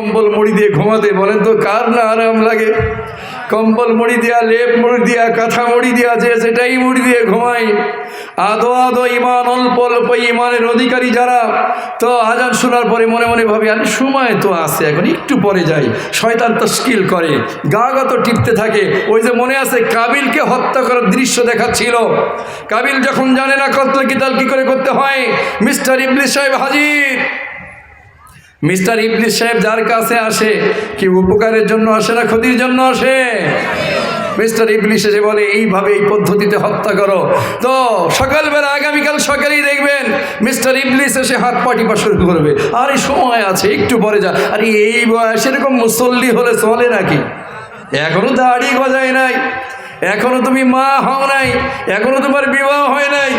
কম্বল মুড়ি দিয়ে ঘুমাতে বলেন তো, কার না আরাম লাগে? কম্বল মুড়ি দেওয়া লেপ মুড়ি দেওয়া কাঁথা মুড়ি দেওয়া যে সেটাই মুড়ি দিয়ে ঘুমাই আদো আদো ইমান, অল্প অল্প ইমানের অধিকারী যারা, তো আজান শোনার পরে মনে মনে ভাবি আমি সময় তো আছে, এখন একটু পরে যাই। শয়তান তো স্কিল করে। গা গা তো টিপতে থাকে। ওই যে মনে আছে, কাবিলকে হত্যা করার দৃশ্য দেখাচ্ছিল। কাবিল যখন জানে না কতল, কিতাল কি করে করতে হয়, মিস্টার ইবলিস সাহেব হাজির। মিস্টার ইবলিস সাহেব যার কাছে আসে, কি উপকারের জন্য আসে না ক্ষতির জন্য আসে? মিস্টার ইবলিস এসে বলে, এইভাবে এই পদ্ধতিতে হত্যা করো। তো সকালবেলা, আগামীকাল সকালেই দেখবেন মিস্টার ইবলিস এসে হাত পাটি পা শুরু করবে। আরে, সময় আছে, একটু পরে যা। আরে, এই বয়স এরকম মুসল্লি হলে চলে নাকি? এখনও দাড়ি গজায় নাই, এখনও তুমি মা হও নাই, এখনও তোমার বিবাহ হয় নাই,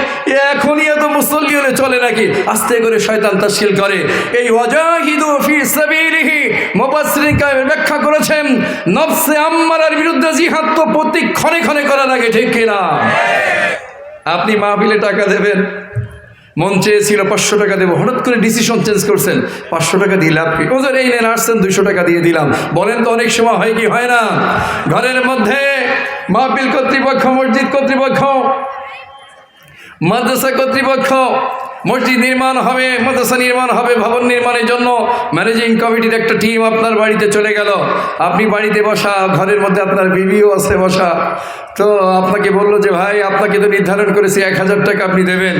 এখনই মুসল্লি হলে চলে নাকি? আস্তে করে শয়তান তাশকিল করে। এই ওয়াজাহিদু ফি সাবিলিহি, মুফাসসিরিন কায়েম ব্যাখ্যা করেছেন, নফসে আম্মারার বিরুদ্ধে জিহাদ তো প্রতি ক্ষণে ক্ষণে করা লাগে, ঠিক কিনা আপনি মাহফিলে টাকা দেবেন, মন চেয়েছিল পাঁচশো টাকা দেবো, হঠাৎ করে ডিসিশন চেঞ্জ করছেন, পাঁচশো টাকা দিয়ে লাভ কি? ওদের এই নেন, আসছেন, দুইশো টাকা দিয়ে দিলাম। বলেন তো অনেক সময় হয় কি হয় না? ঘরের মধ্যে মাহফিল কর্তৃপক্ষ, মসজিদ কর্তৃপক্ষ মাদ্রাসা কর্তৃপক্ষ, মসজিদ নির্মাণ হবে, মাদ্রাসা নির্মাণ হবে, ভবন নির্মাণের জন্য ম্যানেজিং কমিটির একটা টিম আপনার বাড়িতে চলে গেল। আপনি বাড়িতে বসা, ঘরের মধ্যে আপনার বিবিও আছে বসা। তো আপনাকে বলল যে, ভাই, আপনাকে তো নির্ধারণ করেছি, এক হাজার টাকা আপনি দেবেন।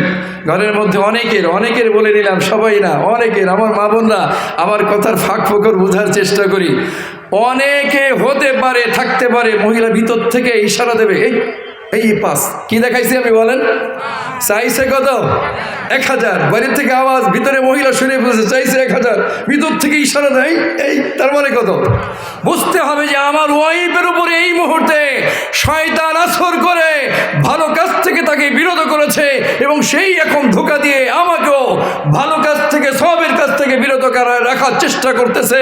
ঘরের মধ্যে অনেকের অনেকের বলে নিলাম, সবাই না, অনেকের, আমার মা বোনরা, আমার কথার ফাঁক ফোকর বোঝার চেষ্টা করি। অনেকে হতে পারে, থাকতে পারে, মহিলা ভিতর থেকে ইশারা দেবে, এই এই পাস। কি দেখাইছি আমি বলেন? চাইছে কত? এক হাজার। বাইরের থেকে আওয়াজ, ভিতরে মহিলা শুনে বলছে, চাইছে এক হাজার। ভিতর থেকে ইশারা দেয় এই তার মানে কত? বুঝতে হবে যে আমার ওয়াইফের উপরে এই মুহূর্তে শয়তান আসর করে, ভালো কাজ থেকে তাকে বিরত করেছে এবং সেই এখন ধোকা দিয়ে আমাকেও ভালো কাজ থেকে সবের কাছ থেকে রাখার চেষ্টা করতেছে।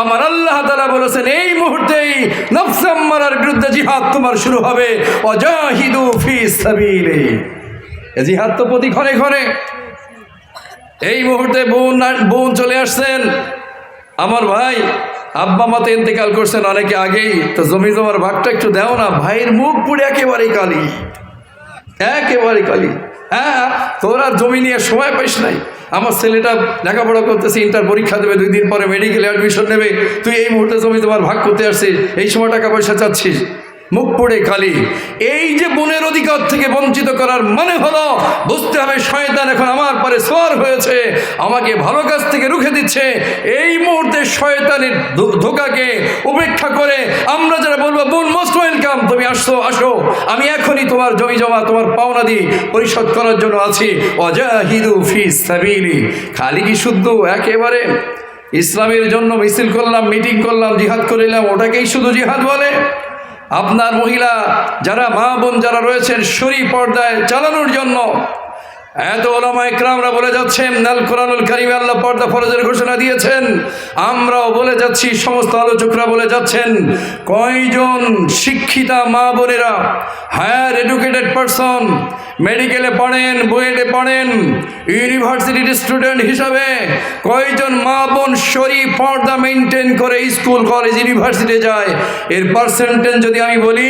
আমার আল্লাহ তালা বলেছেন, এই মুহূর্তেই নফসাম্মারার বিরুদ্ধে জিহাদ তোমার শুরু হবে। অজাহিদু ফি সাবিলে। এ জিহাদ তো প্রতি ক্ষণে ক্ষণে। এই মুহূর্তে বোন বোন চলে আসছেন। আমার ভাই, আব্বা মাতে ইন্তেকাল করছেন অনেকে আগেই। তো জমি জমার ভাগটা একটু দাও না, ভাইয়ের মুখ পুড়ে একেবারে কালি। একেবারে কালি। হ্যাঁ তোরা জমি নিয়ে সময় পাইস নাই। আমার ছেলেটা লেখাপড়া করতেছে ইন্টার পরীক্ষা দেবে, দুই দিন পরে মেডিকেলে অ্যাডমিশন নেবে। তুই এই মুহূর্তে জমি তোমার ভাগ করতে আসছিস, এই সময় টাকা পয়সা চাচ্ছিস। মুখ পড়ে খালি। এই যে বনের অধিকার থেকে বঞ্চিত করার মানে হলো, বুঝতে হবে শয়তান এখন আমার পরে সোয়ার হয়েছে, আমাকে ভালো কাজ থেকে রুখে দিচ্ছে। এই মুহূর্তে শয়তানের ধোকাকে উপেক্ষা করে আমরা যারা বলব, বোন মোস্ট ওয়েলকাম তুমি আসো আসো। আমি এখনই তোমার জমি জমা, তোমার পাওনা দিই পরিশোধ করার জন্য আছি। অজাহিদু ফি সাবিলি। খালি কি শুদ্ধ? একেবারে। ইসলামের জন্য মিছিল করলাম মিটিং করলাম, জিহাদ করিলাম ওটাকেই শুধু জিহাদ বলে। আপনার মহিলা যারা মা বোন যারা রয়েছেন শরী পর্দায় চালানোর জন্য এত ওলামা ইকরামরা বলে যাচ্ছেন, নাল কোরআনুল কারিমে আল্লাহ পর্দা ফরজের ঘোষণা দিয়েছেন। আমরাও বলে যাচ্ছি, সমস্ত আলোচকরা বলে যাচ্ছেন, কয়জন শিক্ষিতা মা বোনেরা, হায়ার এডুকেটেড পারসন, মেডিকেলে পড়েন, বুয়েটে পড়েন, ইউনিভার্সিটির স্টুডেন্ট হিসাবে কয়জন মা বোন শরী পর্দা মেনটেন করে স্কুল, কলেজ, ইউনিভার্সিটি যায়? এর পার্সেন্টেজ যদি আমি বলি,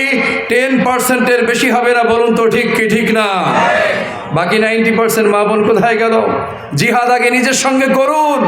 টেন পার্সেন্টের বেশি হবে না, বলুন তো ঠিক কি, ঠিক না? বাকি নাইনটি পার্সেন্ট মা বোন কোথায় গেল? জিহাদ আগে নিজের সঙ্গে করুন।